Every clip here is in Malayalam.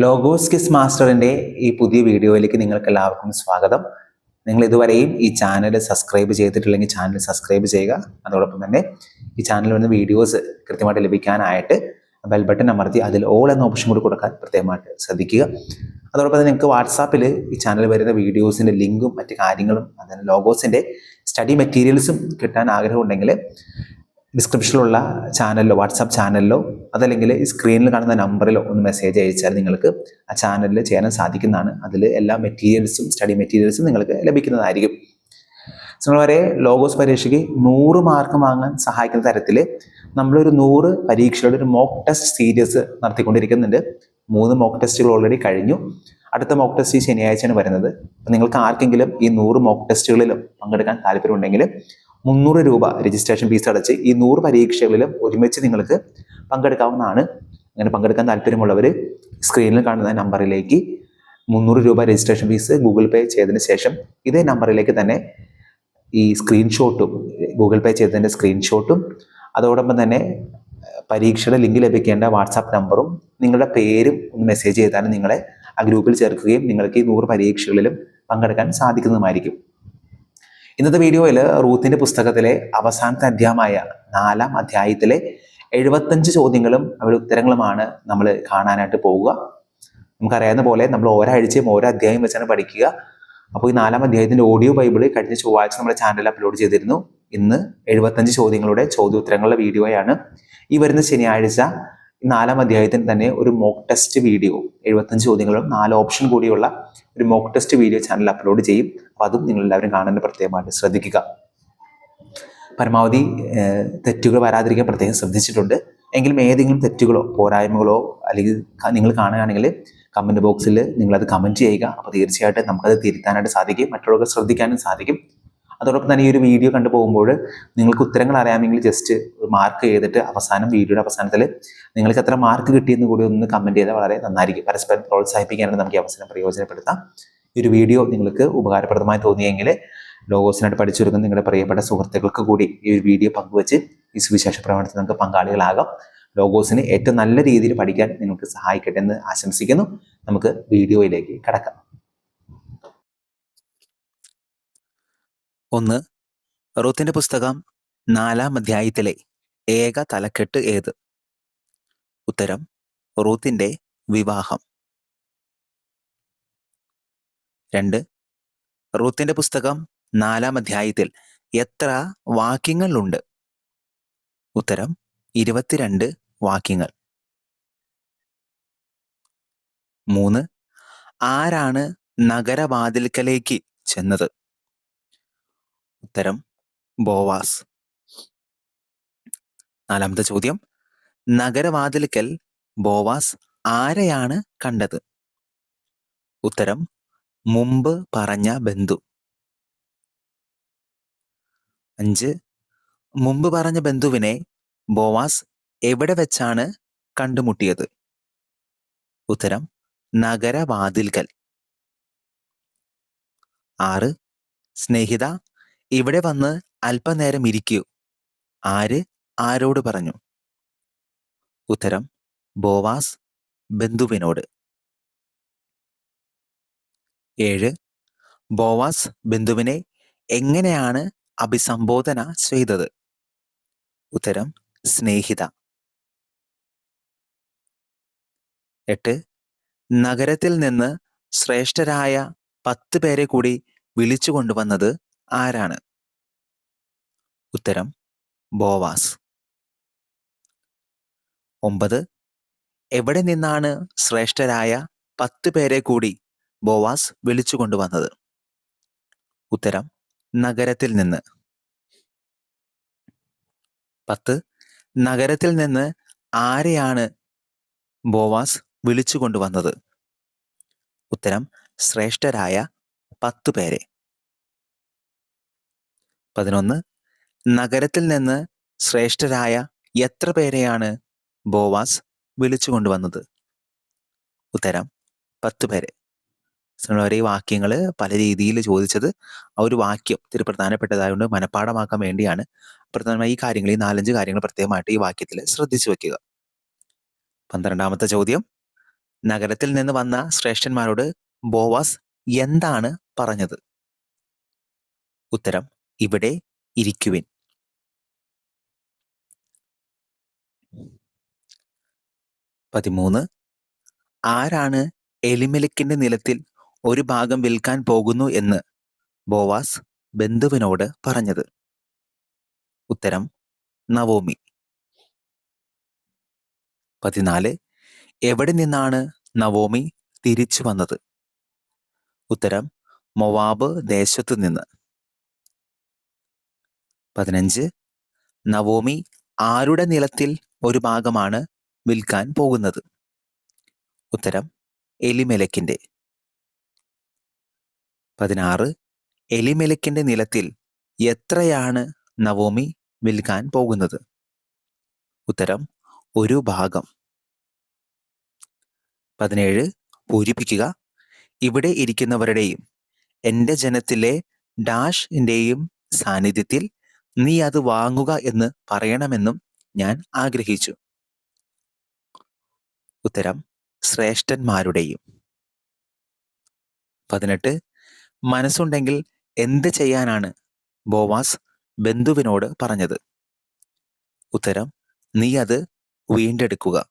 ലോഗോസ് കിസ് മാസ്റ്ററിന്റെ ഈ പുതിയ വീഡിയോയിലേക്ക് നിങ്ങൾക്ക് എല്ലാവർക്കും സ്വാഗതം. നിങ്ങൾ ഇതുവരെയും ഈ ചാനൽ സബ്സ്ക്രൈബ് ചെയ്തിട്ടില്ലെങ്കിൽ ചാനൽ സബ്സ്ക്രൈബ് ചെയ്യുക. അതോടൊപ്പം തന്നെ ഈ ചാനലിൽ വന്ന് വീഡിയോസ് കൃത്യമായിട്ട് ലഭിക്കാനായിട്ട് ബെൽ ബട്ടൺ അമർത്തി അതിൽ ഓൾ എന്ന ഓപ്ഷൻ കൂടി കൊടുക്കാൻ പ്രത്യേകമായിട്ട് ശ്രദ്ധിക്കുക. അതോടൊപ്പം തന്നെ നിങ്ങൾക്ക് വാട്സാപ്പിൽ ഈ ചാനൽ വരുന്ന വീഡിയോസിന്റെ ലിങ്കും മറ്റു കാര്യങ്ങളും അതിന് ലോഗോസിന്റെ സ്റ്റഡി മെറ്റീരിയൽസും കിട്ടാൻ ആഗ്രഹമുണ്ടെങ്കിൽ ഡിസ്ക്രിപ്ഷനിലുള്ള ചാനലിലോ വാട്സാപ്പ് ചാനലിലോ അതല്ലെങ്കിൽ ഈ സ്ക്രീനിൽ കാണുന്ന നമ്പറിലോ ഒന്ന് മെസ്സേജ് അയച്ചാൽ നിങ്ങൾക്ക് ആ ചാനലിൽ ചേരാൻ സാധിക്കുന്നതാണ്. അതിൽ എല്ലാ മെറ്റീരിയൽസും സ്റ്റഡി മെറ്റീരിയൽസും നിങ്ങൾക്ക് ലഭിക്കുന്നതായിരിക്കും. നിങ്ങൾ വരെ ലോഗോസ് പരീക്ഷയ്ക്ക് നൂറ് മാർക്ക് വാങ്ങാൻ സഹായിക്കുന്ന തരത്തിൽ നമ്മളൊരു നൂറ് പരീക്ഷയുടെ ഒരു മോക്ക് ടെസ്റ്റ് സീരീസ് നടത്തിക്കൊണ്ടിരിക്കുന്നുണ്ട്. മൂന്ന് മോക്ക് ടെസ്റ്റുകൾ ഓൾറെഡി കഴിഞ്ഞു. അടുത്ത മോക്ക് ടെസ്റ്റ് ഈ ശനിയാഴ്ചയാണ് വരുന്നത്. നിങ്ങൾക്ക് ആർക്കെങ്കിലും ഈ നൂറ് മോക്ക് ടെസ്റ്റുകളിലും പങ്കെടുക്കാൻ താല്പര്യമുണ്ടെങ്കിൽ മുന്നൂറ് രൂപ രജിസ്ട്രേഷൻ ഫീസ് അടച്ച് ഈ നൂറ് പരീക്ഷകളിലും ഒരുമിച്ച് നിങ്ങൾക്ക് പങ്കെടുക്കാവുന്നതാണ്. അങ്ങനെ പങ്കെടുക്കാൻ താല്പര്യമുള്ളവർ സ്ക്രീനിൽ കാണുന്ന നമ്പറിലേക്ക് മുന്നൂറ് രൂപ രജിസ്ട്രേഷൻ ഫീസ് ഗൂഗിൾ പേ ചെയ്തതിന് ശേഷം ഇതേ നമ്പറിലേക്ക് തന്നെ ഈ സ്ക്രീൻഷോട്ടും ഗൂഗിൾ പേ ചെയ്തതിന്റെ സ്ക്രീൻഷോട്ടും അതോടൊപ്പം തന്നെ പരീക്ഷയുടെ ലിങ്ക് ലഭിക്കേണ്ട വാട്സാപ്പ് നമ്പറും നിങ്ങളുടെ പേരും ഒന്ന് മെസ്സേജ് ചെയ്താൽ നിങ്ങളെ ആ ഗ്രൂപ്പിൽ ചേർക്കുകയും നിങ്ങൾക്ക് ഈ നൂറ് പരീക്ഷകളിലും പങ്കെടുക്കാൻ സാധിക്കുന്നതുമായിരിക്കും. ഇന്നത്തെ വീഡിയോയിൽ റൂത്തിന്റെ പുസ്തകത്തിലെ അവസാനത്തെ അധ്യായമായ നാലാം അധ്യായത്തിലെ എഴുപത്തഞ്ച് ചോദ്യങ്ങളും അവരുടെ ഉത്തരങ്ങളുമാണ് നമ്മൾ കാണാനായിട്ട് പോവുക. നമുക്കറിയാവുന്ന പോലെ നമ്മൾ ഒരാഴ്ചയും ഓരോ അധ്യായം വെച്ചാണ് പഠിക്കുക. അപ്പോൾ ഈ നാലാം അധ്യായത്തിന്റെ ഓഡിയോ ബൈബിൾ കഴിഞ്ഞ ചൊവ്വാഴ്ച നമ്മുടെ ചാനലിൽ അപ്ലോഡ് ചെയ്തിരുന്നു. ഇന്ന് എഴുപത്തഞ്ച് ചോദ്യങ്ങളുടെ ചോദ്യോത്തരങ്ങളുടെ വീഡിയോയാണ്. ഈ വരുന്ന ശനിയാഴ്ച നാലാം അധ്യായത്തിന് തന്നെ ഒരു മോക്ക് ടെസ്റ്റ് വീഡിയോ എഴുപത്തഞ്ച് ചോദ്യങ്ങളും നാല് ഓപ്ഷൻ കൂടിയുള്ള ഒരു mock test video channel upload ചെയ്യും. അപ്പോൾ അതും നിങ്ങൾ എല്ലാവരും കാണാൻ പ്രത്യേകമായിട്ട് ശ്രദ്ധിക്കുക. പരമാവധി തെറ്റുകൾ വരാതിരിക്കാൻ പ്രത്യേകം ശ്രദ്ധിച്ചിട്ടുണ്ട്. എങ്കിലും ഏതെങ്കിലും തെറ്റുകളോ പോരായ്മകളോ അല്ലെങ്കിൽ നിങ്ങൾ കാണുകയാണെങ്കിൽ കമന്റ് ബോക്സിൽ നിങ്ങളത് കമന്റ് ചെയ്യുക. അപ്പോൾ തീർച്ചയായിട്ടും നമുക്കത് തിരുത്താനായിട്ട് സാധിക്കും. മറ്റുള്ളവർക്ക് ശ്രദ്ധിക്കാനും സാധിക്കും. അതോടൊപ്പം തന്നെ ഈ ഒരു വീഡിയോ കണ്ടു പോകുമ്പോൾ നിങ്ങൾക്ക് ഉത്തരങ്ങൾ അറിയാമെങ്കിൽ ജസ്റ്റ് മാർക്ക് ചെയ്തിട്ട് അവസാനം വീഡിയോയുടെ അവസാനത്തിൽ നിങ്ങൾക്ക് എത്ര മാർക്ക് കിട്ടിയെന്ന് കൂടി ഒന്ന് കമന്റ് ചെയ്താൽ വളരെ നന്നായിരിക്കും. പരസ്പരം പ്രോത്സാഹിപ്പിക്കാനായിട്ട് നമുക്ക് ഈ അവസരം പ്രയോജനപ്പെടുത്താം. ഈ ഒരു വീഡിയോ നിങ്ങൾക്ക് ഉപകാരപ്രദമായി തോന്നിയെങ്കിൽ ലോഗോസിനായിട്ട് പഠിച്ചെടുക്കുന്ന നിങ്ങളുടെ പ്രിയപ്പെട്ട സുഹൃത്തുക്കൾക്ക് കൂടി ഈ ഒരു വീഡിയോ പങ്കുവച്ച് ഈ സുവിശേഷ പ്രവർത്തനത്തിൽ നിങ്ങൾക്ക് പങ്കാളികളാകാം. ലോഗോസിന് ഏറ്റവും നല്ല രീതിയിൽ പഠിക്കാൻ നിങ്ങൾക്ക് സഹായിക്കട്ടെ എന്ന് ആശംസിക്കുന്നു. നമുക്ക് വീഡിയോയിലേക്ക് കടക്കാം. ഒന്ന് റൂത്തിന്റെ പുസ്തകം നാലാം അധ്യായത്തിലെ ഏക തലക്കെട്ട് ഏത്? ഉത്തരം റൂത്തിന്റെ വിവാഹം. രണ്ട് റൂത്തിന്റെ പുസ്തകം നാലാം അധ്യായത്തിൽ എത്ര വാക്യങ്ങളുണ്ട്? ഉത്തരം ഇരുപത്തിരണ്ട് വാക്യങ്ങൾ. മൂന്ന് ആരാണ് നഗരവാതിൽക്കലേക്ക് ചെന്നത്? ഉത്തരം ബോവാസ്. നാലാമത്തെ ചോദ്യം. നഗരവാതിൽക്കൽ ബോവാസ് ആരെയാണ് കണ്ടത്? ഉത്തരം മുമ്പ് പറഞ്ഞ ബന്ധു. അഞ്ച് മുമ്പ് പറഞ്ഞ ബന്ധുവിനെ ബോവാസ് എവിടെ വെച്ചാണ് കണ്ടുമുട്ടിയത്? ഉത്തരം നഗരവാതിൽക്കൽ. ആറ് സ്നേഹിത ഇവിടെ വന്ന് അല്പനേരം ഇരിക്കൂ. ആര് ആരോട് പറഞ്ഞു? ഉത്തരം ബോവാസ് ബന്ധുവിനോട്. ഏഴ് ബോവാസ് ബന്ധുവിനെ എങ്ങനെയാണ് അഭിസംബോധന ചെയ്തത്? ഉത്തരം സ്നേഹിത. എട്ട് നഗരത്തിൽ നിന്ന് ശ്രേഷ്ഠരായ പത്ത് പേരെ കൂടി വിളിച്ചു കൊണ്ടുവന്നത് ആരാണ്? ഉത്തരം ബോവാസ്. ഒമ്പത് എവിടെ നിന്നാണ് ശ്രേഷ്ഠരായ പത്ത് പേരെ കൂടി ബോവാസ് വിളിച്ചു കൊണ്ടുവന്നത്? ഉത്തരം നഗരത്തിൽ നിന്ന്. പത്ത് നഗരത്തിൽ നിന്ന് ആരെയാണ് ബോവാസ് വിളിച്ചു കൊണ്ടുവന്നത്? ഉത്തരം ശ്രേഷ്ഠരായ പത്തു പേരെ. പതിനൊന്ന്. നഗരത്തിൽ നിന്ന് ശ്രേഷ്ഠരായ എത്ര പേരെയാണ് ബോവാസ് വിളിച്ചു കൊണ്ടുവന്നത്? ഉത്തരം പത്ത് പേരെ. ഒരേ വാക്യങ്ങൾ പല രീതിയിൽ ചോദിച്ചത് ആ ഒരു വാക്യം ഇത്തിരി പ്രധാനപ്പെട്ടതായതുകൊണ്ട് മനഃപ്പാടമാക്കാൻ വേണ്ടിയാണ്. പ്രധാനമായി ഈ കാര്യങ്ങൾ ഈ നാലഞ്ച് കാര്യങ്ങൾ പ്രത്യേകമായിട്ട് ഈ വാക്യത്തിൽ ശ്രദ്ധിച്ചു വെക്കുക. പന്ത്രണ്ടാമത്തെ ചോദ്യം നഗരത്തിൽ നിന്ന് വന്ന ശ്രേഷ്ഠന്മാരോട് ബോവാസ് എന്താണ് പറഞ്ഞത്? ഉത്തരം ഇവിടെ ഇരിക്കുവിൻ. പതിമൂന്ന്. ആരാണ് എലിമെലിക്കിന്റെ നിലത്തിൽ ഒരു ഭാഗം വിൽക്കാൻ പോകുന്നു എന്ന് ബോവാസ് ബന്ധുവിനോട് പറഞ്ഞത്? ഉത്തരം നവോമി. പതിനാല്. എവിടെ നിന്നാണ് നവോമി തിരിച്ചു വന്നത്? ഉത്തരം മൊവാബ് ദേശത്തു നിന്ന് പതിനഞ്ച്. നവോമി ആരുടെ നിലത്തിൽ ഒരു ഭാഗമാണ് വിൽക്കാൻ പോകുന്നത്? ഉത്തരം എലിമെലക്കിന്റെ. പതിനാറ്. എലിമെലക്കിന്റെ നിലത്തിൽ എത്രയാണ് നവോമി വിൽക്കാൻ പോകുന്നത്? ഉത്തരം ഒരു ഭാഗം. പതിനേഴ്. പൂരിപ്പിക്കുക. ഇവിടെ ഇരിക്കുന്നവരുടെയും എന്റെ ജനത്തിലെ ഡാഷിന്റെയും സാന്നിധ്യത്തിൽ നീ അത് വാങ്ങുക എന്ന് പറയണമെന്നും ഞാൻ ആഗ്രഹിച്ചു. ഉത്തരം ശ്രേഷ്ഠന്മാരുടെയും. പതിനെട്ട് മനസ്സുണ്ടെങ്കിൽ എന്ത് ചെയ്യാനാണ്? ബോവാസ് ബന്ധുവിനോട് പറഞ്ഞത്. ഉത്തരം നീ അത് വീണ്ടെടുക്കുക.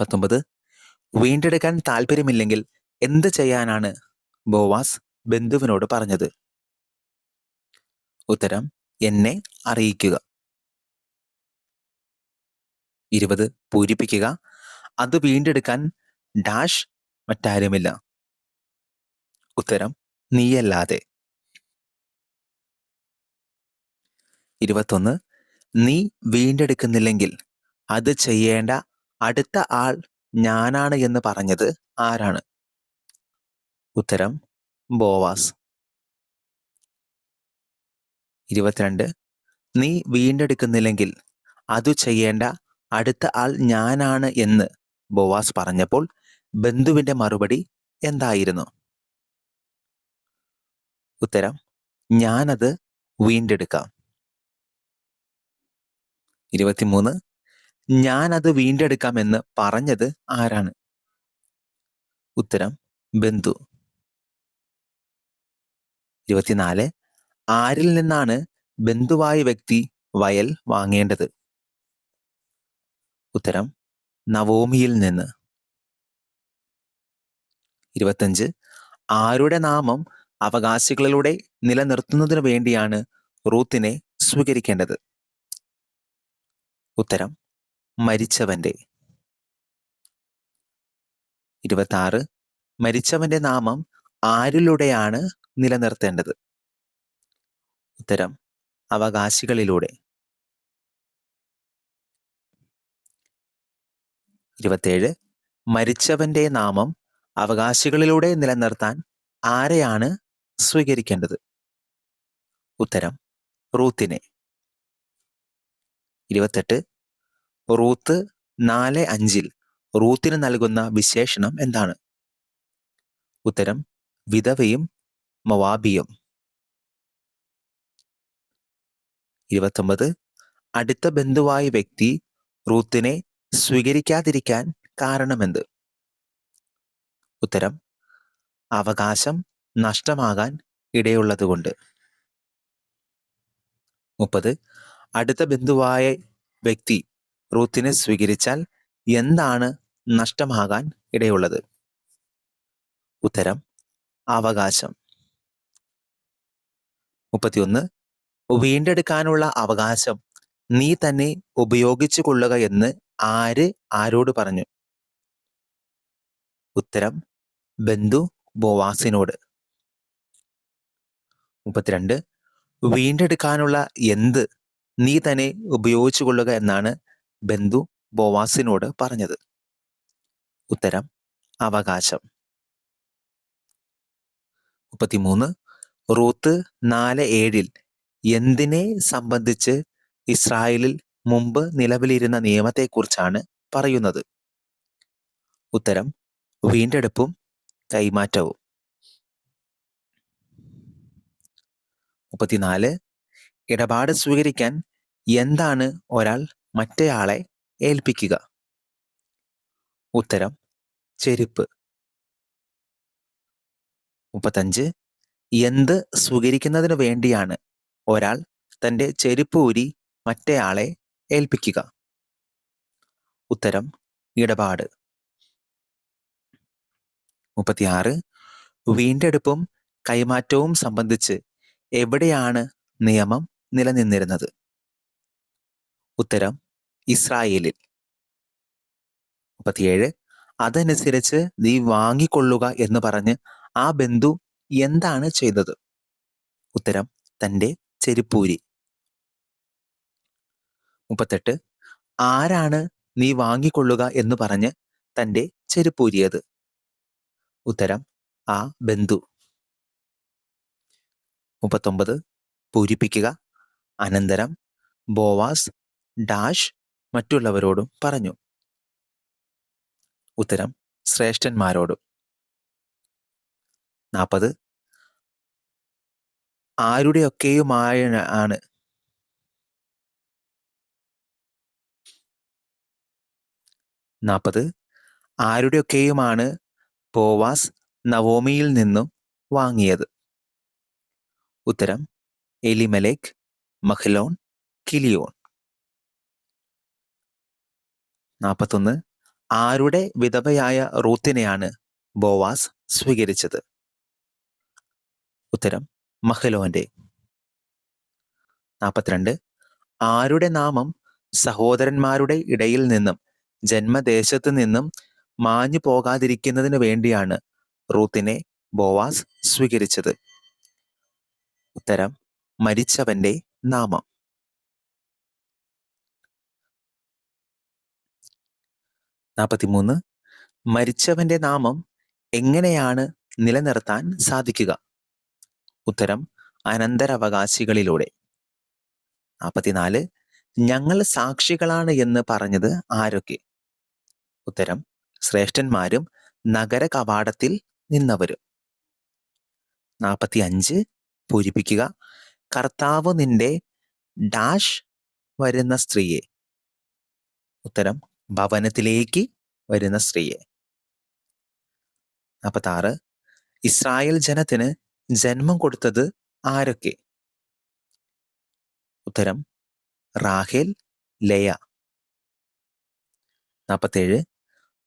പത്തൊമ്പത് വീണ്ടെടുക്കാൻ താല്പര്യമില്ലെങ്കിൽ എന്ത് ചെയ്യാനാണ്? ബോവാസ് ബന്ധുവിനോട് പറഞ്ഞത്. ഉത്തരം എന്നെ അറിയിക്കുക. ഇരുപത് പൂരിപ്പിക്കുക. അത് വീണ്ടെടുക്കാൻ ഡാഷ് മറ്റാരുമില്ല. ഉത്തരം നീയല്ലാതെ. ഇരുപത്തൊന്ന് നീ വീണ്ടെടുക്കുന്നില്ലെങ്കിൽ അത് ചെയ്യേണ്ട അടുത്ത ആൾ ഞാനാണ് എന്ന് പറഞ്ഞത് ആരാണ്? ഉത്തരം ബോവാസ്. ഇരുപത്തിരണ്ട്. നീ വീണ്ടെടുക്കുന്നില്ലെങ്കിൽ അതു ചെയ്യേണ്ട അടുത്ത ആൾ ഞാനാണ് എന്ന് ബോവാസ് പറഞ്ഞപ്പോൾ ബന്ധുവിന്റെ മറുപടി എന്തായിരുന്നു? ഉത്തരം ഞാനത് വീണ്ടെടുക്കാം. ഇരുപത്തിമൂന്ന്. ഞാനത് വീണ്ടെടുക്കാമെന്ന് പറഞ്ഞത് ആരാണ്? ഉത്തരം ബന്ധു. ഇരുപത്തിനാല്. ആരിൽ നിന്നാണ് ബന്ധുവായ വ്യക്തി വയൽ വാങ്ങേണ്ടത്? ഉത്തരം നവോമിയിൽ നിന്ന്. ഇരുപത്തഞ്ച് ആരുടെ നാമം അവകാശികളിലൂടെ നിലനിർത്തുന്നതിനു വേണ്ടിയാണ് റൂത്തിനെ സ്വീകരിക്കേണ്ടത്? ഉത്തരം മരിച്ചവന്റെ ഇരുപത്തി മരിച്ചവന്റെ നാമം ആരിലൂടെയാണ് നിലനിർത്തേണ്ടത്? ഉത്തരം അവകാശികളിലൂടെ. ഇരുപത്തേഴ് മരിച്ചവന്റെ നാമം അവകാശികളിലൂടെ നിലനിർത്താൻ ആരെയാണ് സ്വീകരിക്കേണ്ടത്? ഉത്തരം റൂത്തിനെ. ഇരുപത്തെട്ട് റൂത്ത് നാല് അഞ്ചിൽ റൂത്തിന് നൽകുന്ന വിശേഷണം എന്താണ്? ഉത്തരം വിധവയും മവാബിയും. ഇരുപത്തൊമ്പത്. അടുത്ത ബന്ധുവായ വ്യക്തി റൂത്തിനെ സ്വീകരിക്കാതിരിക്കാൻ കാരണമെന്ത്? ഉത്തരം അവകാശം നഷ്ടമാകാൻ ഇടയുള്ളതുകൊണ്ട്. മുപ്പത്. അടുത്ത ബന്ധുവായ വ്യക്തി റൂത്തിനെ സ്വീകരിച്ചാൽ എന്താണ് നഷ്ടമാകാൻ ഇടയുള്ളത്? ഉത്തരം അവകാശം. മുപ്പത്തിയൊന്ന്. വീണ്ടെടുക്കാനുള്ള അവകാശം നീ തന്നെ ഉപയോഗിച്ചു കൊള്ളുക എന്ന് ആര് ആരോട് പറഞ്ഞു? ഉത്തരം ബന്ധു ബോവാസിനോട് മുപ്പത്തിരണ്ട് വീണ്ടെടുക്കാനുള്ള എന്ത് നീ തന്നെ ഉപയോഗിച്ചു കൊള്ളുക എന്നാണ് ബന്ധു ബോവാസിനോട് പറഞ്ഞത്. ഉത്തരം അവകാശം. മുപ്പത്തിമൂന്ന് റൂത്ത് നാല് ഏഴിൽ എന്തിനെ സംബന്ധിച്ച് ഇസ്രായേലിൽ മുമ്പ് നിലവിലിരുന്ന നിയമത്തെക്കുറിച്ചാണ് പറയുന്നത്? ഉത്തരം വീണ്ടെടുപ്പും കൈമാറ്റവും. മുപ്പത്തിനാല് ഇടപാട് സ്വീകരിക്കാൻ എന്താണ് ഒരാൾ മറ്റേയാളെ ഏൽപ്പിക്കുക? ഉത്തരം ചെരുപ്പ്. മുപ്പത്തഞ്ച് എന്ത് സ്വീകരിക്കുന്നതിന് വേണ്ടിയാണ് ഒരാൾ തന്റെ ചെരുപ്പ് ഊരി മറ്റേയാളെ ഏൽപ്പിക്കുക. ഉത്തരം ഇടപാട്. മുപ്പത്തിയാറ് വീണ്ടെടുപ്പും കൈമാറ്റവും സംബന്ധിച്ച് എവിടെയാണ് നിയമം നിലനിന്നിരുന്നത്? ഉത്തരം ഇസ്രായേലിൽ. മുപ്പത്തിയേഴ് അതനുസരിച്ച് നീ വാങ്ങിക്കൊള്ളുക എന്ന് പറഞ്ഞ് ആ ബന്ധു എന്താണ് ചെയ്തത്? ഉത്തരം തന്റെ ചെരുപ്പൂരി. മുപ്പത്തെട്ട്. ആരാണ് നീ വാങ്ങിക്കൊള്ളുക എന്ന് പറഞ്ഞ് തന്റെ ചെരുപ്പൂരിയത്? ഉത്തരം ആ ബന്ധു. മുപ്പത്തൊമ്പത്. പൂരിപ്പിക്കുക. അനന്തരം ബോവാസ് ഡാഷ് മറ്റുള്ളവരോടും പറഞ്ഞു. ഉത്തരം ശ്രേഷ്ഠന്മാരോടും. നാൽപ്പത് ആരുടെയൊക്കെയുമായ ആണ്. നാൽപ്പത് ആരുടെയൊക്കെയുമാണ് ബോവാസ് നവോമിയിൽ നിന്നും വാങ്ങിയത്? ഉത്തരം എലിമലേക്ക് മഹ്ലോൺ കിലിയോൺ. നാൽപ്പത്തൊന്ന് ആരുടെ വിധവയായ റൂത്തിനെയാണ് ബോവാസ് സ്വീകരിച്ചത്? ഉത്തരം മഹലോന്റെ. നാൽപ്പത്തിരണ്ട് ആരുടെ നാമം സഹോദരന്മാരുടെ ഇടയിൽ നിന്നും ജന്മദേശത്തു നിന്നും മാഞ്ഞു പോകാതിരിക്കുന്നതിന് വേണ്ടിയാണ് റൂത്തിനെ ബോവാസ് സ്വീകരിച്ചത്. ഉത്തരം മരിച്ചവന്റെ നാമം. നാൽപ്പത്തിമൂന്ന് മരിച്ചവന്റെ നാമം എങ്ങനെയാണ് നിലനിർത്താൻ സാധിക്കുക? ഉത്തരം അനന്തരവകാശികളിലൂടെ. നാൽപ്പത്തിനാല് ഞങ്ങൾ സാക്ഷികളാണ് എന്ന് പറഞ്ഞത് ആരൊക്കെ? ഉത്തരം ശ്രേഷ്ഠന്മാരും നഗര കവാടത്തിൽ നിന്നവരും. നാൽപ്പത്തി അഞ്ച് പൂരിപ്പിക്കുക കർത്താവ് നിന്റെ ഡാഷ് വരുന്ന സ്ത്രീയെ. ഉത്തരം ഭവനത്തിലേക്ക് വരുന്ന സ്ത്രീയെ. നാൽപ്പത്തി ആറ് ഇസ്രായേൽ ജനത്തിന് ജന്മം കൊടുത്തത് ആരൊക്കെ? ഉത്തരം റാഹേൽ ലയ. നാൽപ്പത്തേഴ്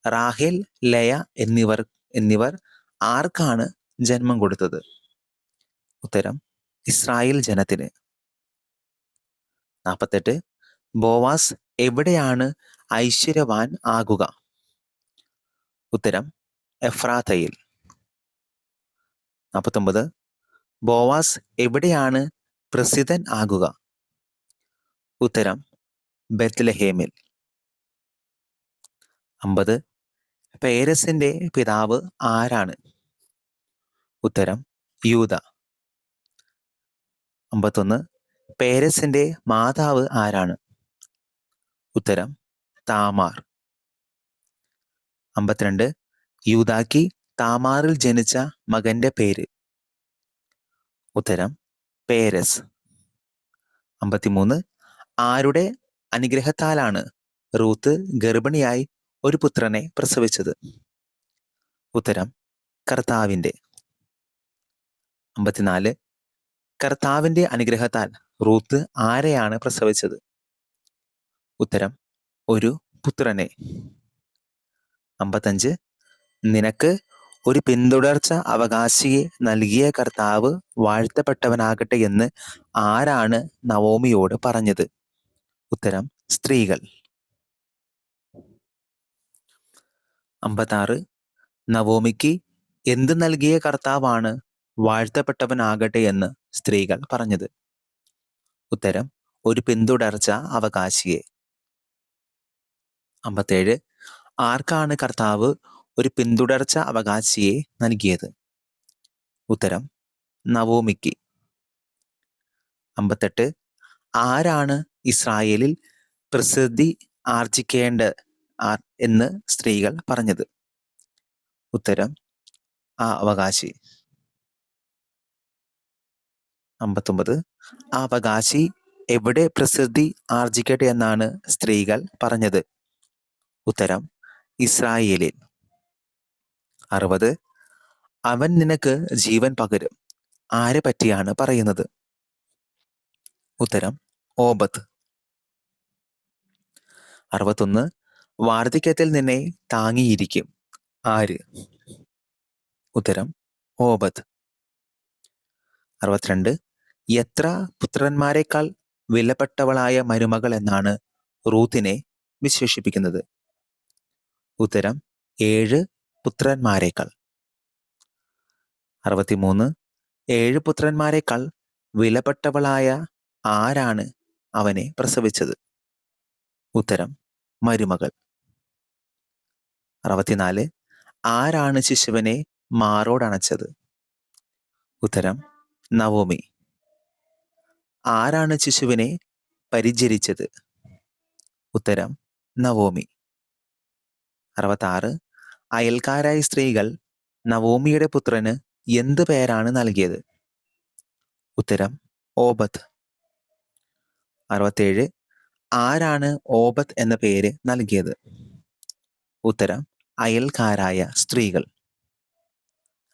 റാഹേൽ ലയ എന്നിവർ എന്നിവർ ആർക്കാണ് ജന്മം കൊടുത്തത്? ഉത്തരം ഇസ്രായേൽ ജനത്തിന്. നാൽപ്പത്തെട്ട് ബോവാസ് എവിടെയാണ് ഐശ്വര്യവാൻ ആകുക? ഉത്തരം എഫ്രാത്തയിൽ. നാൽപ്പത്തൊമ്പത് ബോവാസ് എവിടെയാണ് പ്രസിദ്ധൻ ആകുക? ഉത്തരം ബെത്ലഹേമിൽ അമ്പത്. പേരസിന്റെ പിതാവ് ആരാണ്? ഉത്തരം യൂത. അമ്പത്തൊന്ന്. പേരസിന്റെ മാതാവ് ആരാണ്? ഉത്തരം താമാർ. അമ്പത്തിരണ്ട്. യൂതാക്കി താമാറിൽ ജനിച്ച മകന്റെ പേര്. ഉത്തരം പേരസ്. അമ്പത്തിമൂന്ന് ആരുടെ അനുഗ്രഹത്താലാണ് റൂത്ത് ഗർഭിണിയായി ഒരു പുത്രനെ പ്രസവിച്ചത്? ഉത്തരം കർത്താവിന്റെ. അമ്പത്തിനാല് കർത്താവിന്റെ അനുഗ്രഹത്താൽ റൂത്ത് ആരെയാണ് പ്രസവിച്ചത്? ഉത്തരം ഒരു പുത്രനെ. അമ്പത്തഞ്ച് നിനക്ക് ഒരു പിന്തുടർച്ച അവകാശിയെ നൽകിയ കർത്താവ് വാഴ്ത്തപ്പെട്ടവനാകട്ടെ എന്ന് ആരാണ് നവോമിയോട് പറഞ്ഞത്? ഉത്തരം സ്ത്രീകൾ. അമ്പത്താറ് നവോമിക്ക് എന്ത് നൽകിയ കർത്താവാണ് വാഴ്ത്തപ്പെട്ടവനാകട്ടെ എന്ന് സ്ത്രീകൾ പറഞ്ഞത്? ഉത്തരം ഒരു പിന്തുടർച്ച അവകാശിയെ. അമ്പത്തേഴ് ആർക്കാണ് കർത്താവ് ഒരു പിന്തുടർച്ച അവകാശിയെ നൽകിയത്. ഉത്തരം നവോമിക്ക്. അമ്പത്തെട്ട് ആരാണ് ഇസ്രായേലിൽ പ്രസിദ്ധി ആർജിക്കേണ്ട എന്ന് സ്ത്രീകൾ പറഞ്ഞത്. ഉത്തരം ആ അവകാശി. അമ്പത്തൊമ്പത് ആ അവകാശി എവിടെ പ്രസിദ്ധി ആർജിക്കട്ടെ എന്നാണ് സ്ത്രീകൾ പറഞ്ഞത്. ഉത്തരം ഇസ്രായേലിൽ. അറുപത്. അവൻ നിനക്ക് ജീവൻ പകരും. ആരെ പറ്റിയാണ് പറയുന്നത്? ഉത്തരം ഓബത്ത്. അറുപത്തൊന്ന്. വാർദ്ധക്യത്തിൽ നിന്നെ താങ്ങിയിരിക്കും. ആര്? ഉത്തരം ഓബത്ത്. അറുപത്തിരണ്ട്. എത്ര പുത്രന്മാരെക്കാൾ വിലപ്പെട്ടവളായ മരുമകൾ എന്നാണ് റൂത്തിനെ വിശേഷിപ്പിക്കുന്നത്? ഉത്തരം ഏഴ് പുത്രന്മാരെക്കാൾ. അറുപത്തിമൂന്ന്. ഏഴ് പുത്രന്മാരെക്കാൾ വിലപ്പെട്ടവളായ ആരാണ് അവനെ പ്രസവിച്ചത്? ഉത്തരം മരുമകൾ. അറുപത്തിനാല്. ആരാണ് ശിശുവിനെ മാറോടണച്ചത്? ഉത്തരം നവോമി. ആരാണ് ശിശുവിനെ പരിചരിച്ചത്? ഉത്തരം നവോമി. അറുപത്താറ്. അയൽക്കാരായ സ്ത്രീകൾ നവോമിയുടെ പുത്രന് എന്ത് പേരാണ് നൽകിയത്? ഉത്തരം ഓബത്ത്. അറുപത്തേഴ് ആരാണ് ഓബത്ത് എന്ന പേര് നൽകിയത്? ഉത്തരം അയൽക്കാരായ സ്ത്രീകൾ.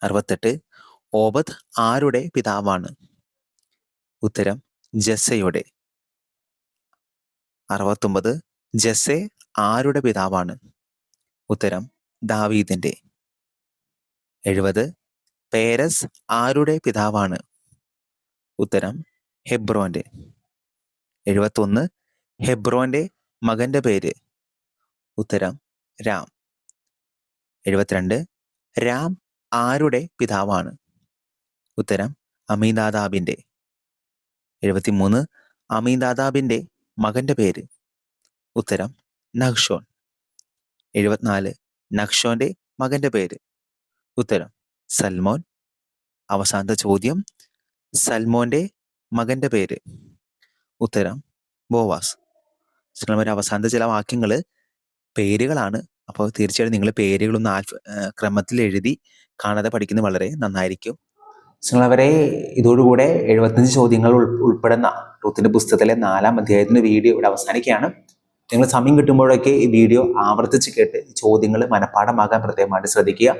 അറുപത്തെട്ട് ഓബത്ത് ആരുടെ പിതാവാണ്? ഉത്തരം ജസ്സയുടെ. അറുപത്തൊമ്പത് ജസ്സെ ആരുടെ പിതാവാണ്? ഉത്തരം ദാവീദിന്റെ. എഴുപത് പേരസ് ആരുടെ പിതാവാണ്? ഉത്തരം ഹെബ്രോന്റെ. എഴുപത്തൊന്ന് ഹെബ്രോന്റെ മകന്റെ പേര്. ഉത്തരം രാം. എഴുപത്തിരണ്ട് രാം ആരുടെ പിതാവാണ്? ഉത്തരം അമീദാദാബിന്റെ എഴുപത്തിമൂന്ന് അമീദാദാബിന്റെ മകന്റെ പേര്. ഉത്തരം നഹ്ഷോൺ എഴുപത്തിനാല് നഹ്ഷോന്റെ മകന്റെ പേര്. ഉത്തരം സൽമോൻ. അവസാനത്തെ ചോദ്യം സൽമോന്റെ മകന്റെ പേര്. ഉത്തരം ബോവാസ്. ചിലവർ അവസാനത്തെ ചില വാക്യങ്ങൾ പേരുകളാണ്. അപ്പോൾ തീർച്ചയായിട്ടും നിങ്ങൾ പേരുകളൊന്ന് ആൽഫ ക്രമത്തിൽ എഴുതി കാണാതെ പഠിക്കുന്നത് വളരെ നന്നായിരിക്കും. നിങ്ങളവരെ ഇതോടുകൂടെ എഴുപത്തഞ്ച് ചോദ്യങ്ങൾ ഉൾ ഉൾപ്പെടുന്ന റൂത്തിന്റെ പുസ്തകത്തിലെ നാലാം അധ്യായത്തിന്റെ വീഡിയോ ഇവിടെ അവസാനിക്കുകയാണ്. നിങ്ങൾ സമയം കിട്ടുമ്പോഴൊക്കെ ഈ വീഡിയോ ആവർത്തിച്ച് കേട്ട് ചോദ്യങ്ങൾ മനഃപ്പാഠമാകാൻ പ്രത്യേകമായിട്ട് ശ്രദ്ധിക്കുക.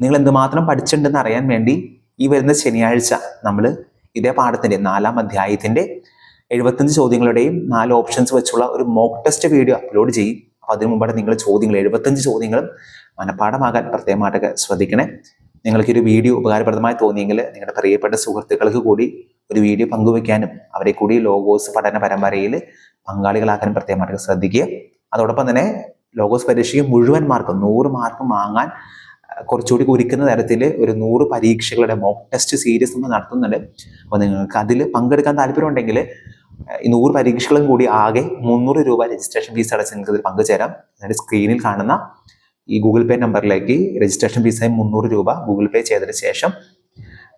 നിങ്ങൾ എന്തുമാത്രം പഠിച്ചിട്ടുണ്ടെന്ന് അറിയാൻ വേണ്ടി ഈ വരുന്ന ശനിയാഴ്ച നമ്മൾ ഇതേ പാഠത്തിന്റെ നാലാം അധ്യായത്തിന്റെ എഴുപത്തഞ്ച് ചോദ്യങ്ങളുടെയും നാല് ഓപ്ഷൻസ് വെച്ചുള്ള ഒരു മോക്ക് ടെസ്റ്റ് വീഡിയോ അപ്ലോഡ് ചെയ്യും. അപ്പോൾ അതിനു മുമ്പാണ് നിങ്ങൾ ചോദ്യങ്ങൾ എഴുപത്തഞ്ച് ചോദ്യങ്ങളും മനഃപ്പാഠമാകാൻ പ്രത്യേകമായിട്ടൊക്കെ ശ്രദ്ധിക്കണേ. നിങ്ങൾക്ക് ഒരു വീഡിയോ ഉപകാരപ്രദമായി തോന്നിയെങ്കിൽ നിങ്ങളുടെ പ്രിയപ്പെട്ട സുഹൃത്തുക്കൾക്ക് കൂടി ഒരു വീഡിയോ പങ്കുവെക്കാനും അവരെ കൂടി ലോഗോസ് പഠന പരമ്പരയിൽ പങ്കാളികളാക്കാനും പ്രത്യേകമായിട്ട് ശ്രദ്ധിക്കുക. അതോടൊപ്പം തന്നെ ലോഗോസ് പരീക്ഷയ്ക്ക് മുഴുവൻ മാർക്കും നൂറ് മാർക്ക് വാങ്ങാൻ കുറച്ചുകൂടി കുരിക്കുന്ന തരത്തിൽ ഒരു നൂറ് പരീക്ഷകളുടെ മോക്ക് ടെസ്റ്റ് സീരീസ് നമ്മൾ നടത്തുന്നുണ്ട്. അപ്പോൾ നിങ്ങൾക്ക് അതിൽ പങ്കെടുക്കാൻ താല്പര്യമുണ്ടെങ്കിൽ ഈ നൂറ് പരീക്ഷകളും കൂടി ആകെ മുന്നൂറ് രൂപ രജിസ്ട്രേഷൻ ഫീസ് അടച്ച് നിങ്ങൾക്ക് ഇതിൽ പങ്കുചേരാം എന്നിട്ട് സ്ക്രീനിൽ കാണുന്ന ഈ ഗൂഗിൾ പേ നമ്പറിലേക്ക് രജിസ്ട്രേഷൻ ഫീസായി മുന്നൂറ് രൂപ ഗൂഗിൾ പേ ചെയ്തതിന് ശേഷം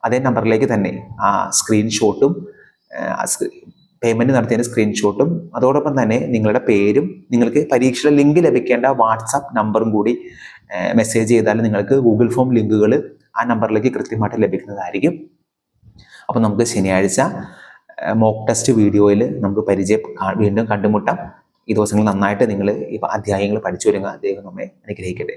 അതേ നമ്പറിലേക്ക് തന്നെ ആ സ്ക്രീൻഷോട്ടും പേയ്മെന്റ് നടത്തിയതിന്റെ സ്ക്രീൻഷോട്ടും അതോടൊപ്പം തന്നെ നിങ്ങളുടെ പേരും നിങ്ങൾക്ക് പരീക്ഷയുടെ ലിങ്ക് ലഭിക്കേണ്ട വാട്സാപ്പ് നമ്പറും കൂടി മെസ്സേജ് ചെയ്താൽ നിങ്ങൾക്ക് ഗൂഗിൾ ഫോം ലിങ്കുകൾ ആ നമ്പറിലേക്ക് കൃത്യമായിട്ട് ലഭിക്കുന്നതായിരിക്കും. അപ്പോൾ നമുക്ക് ശനിയാഴ്ച മോക്ക് ടെസ്റ്റ് വീഡിയോയിൽ നമുക്ക് പരിചയം വീണ്ടും കണ്ടുമുട്ടാം. ഈ ദിവസങ്ങൾ നന്നായിട്ട് നിങ്ങൾ ഈ അധ്യായങ്ങൾ പഠിച്ചു വരുന്ന അദ്ദേഹം നമ്മെ അനുഗ്രഹിക്കട്ടെ.